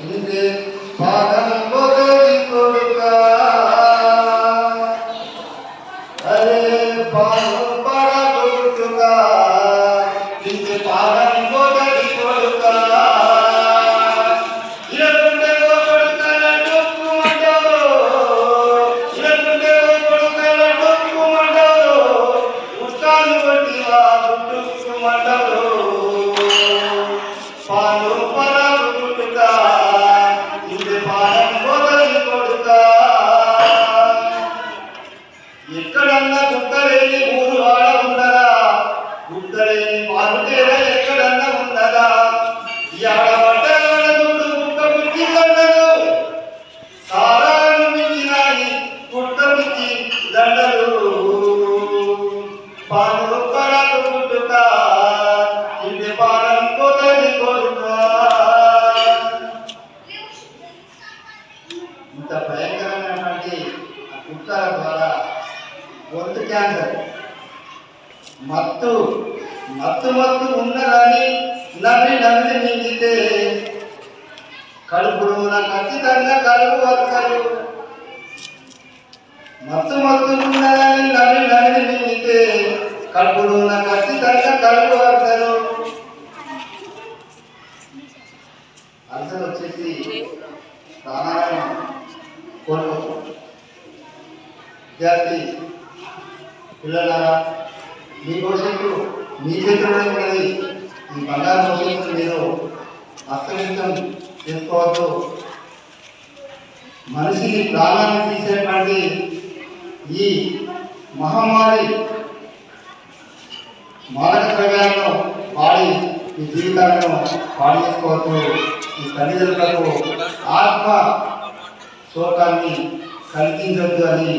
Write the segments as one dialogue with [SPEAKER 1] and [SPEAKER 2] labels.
[SPEAKER 1] 근데 바 ఎక్కడన్నా గుట్టలేని ఊరు ఆడ ఉండరా గుట్టలేని పాలుతేర భయంకరమైనటువంటి ఆ ద్వారా గొంతు క్యాన్సర్. మత్తు మత్తు మత్తు ఉన్నదని నవ్వి నవ్వి నిందితే కడుపున ఖచ్చితంగా కడుపు వస్తారు మత్తు మత్తు ఉన్నదని నవ్వి నవ్వి మింగితే కడుపున ఖచ్చితంగా కడుపు వస్తారు అర్థం వచ్చేసి ప్రాణాయామం. కోల్పోతాం విద్యార్థి పిల్లలారా మీ భవిష్యత్తు మీ చేతిలోనే ఉన్నది. ఈ బంగారు భవిష్యత్తు మీరు అస్తమితం చేసుకోవద్దు. మనిషిని ప్రాణాన్ని తీసేటువంటి ఈ మహమ్మారి మాదక ద్రవ్యాలను వాడి ఈ జీవితాలను పాడు చేసుకోవద్దు. ఈ తల్లిదండ్రులకు ఆత్మ శోకాన్ని కల్పించద్దు అని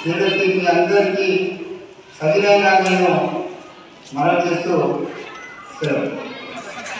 [SPEAKER 1] శ్రీదత్తి మీ అందరికీ సవినయంగా నేను మనం చేస్తూ సెలవు.